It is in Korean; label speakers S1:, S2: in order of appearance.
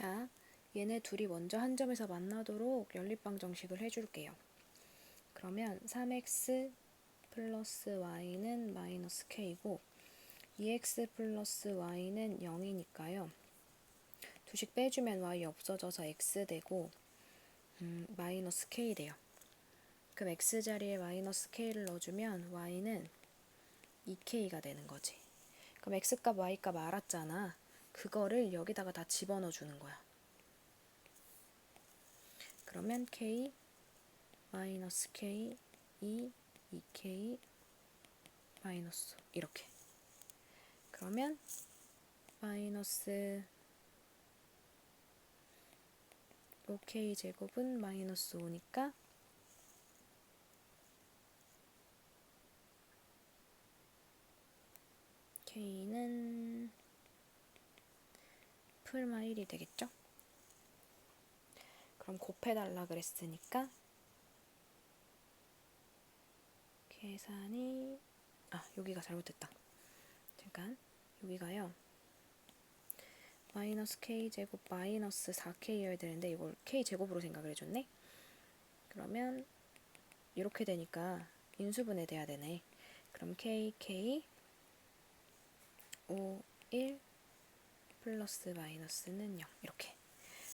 S1: 자, 얘네 둘이 먼저 한 점에서 만나도록 연립방 정식을 해줄게요. 그러면 3x 플러스 y는 마이너스 k고 2x 플러스 y는 0이니까요. 두식 빼주면 y 없어져서 x 되고 음, 마이너스 k 돼요. 그럼 x 자리에 마이너스 k를 넣어주면 y는 2k가 되는 거지. 그럼 x값 y값 알았잖아. 그거를 여기다가 다 집어넣어 주는 거야. 그러면 k 마이너스 k 2 2k 마이너스 이렇게. 그러면 마이너스 5k 제곱은 마이너스 5니까 k는 풀마 1이 되겠죠? 그럼 곱해달라 그랬으니까 계산이 아 여기가 잘못됐다. 잠깐 여기가요. 마이너스 k 제곱 마이너스 4k여야 되는데 이걸 k 제곱으로 생각을 해줬네. 그러면 이렇게 되니까 인수분해 돼야 되네. 그럼 k k 5 1 플러스 마이너스는 0 이렇게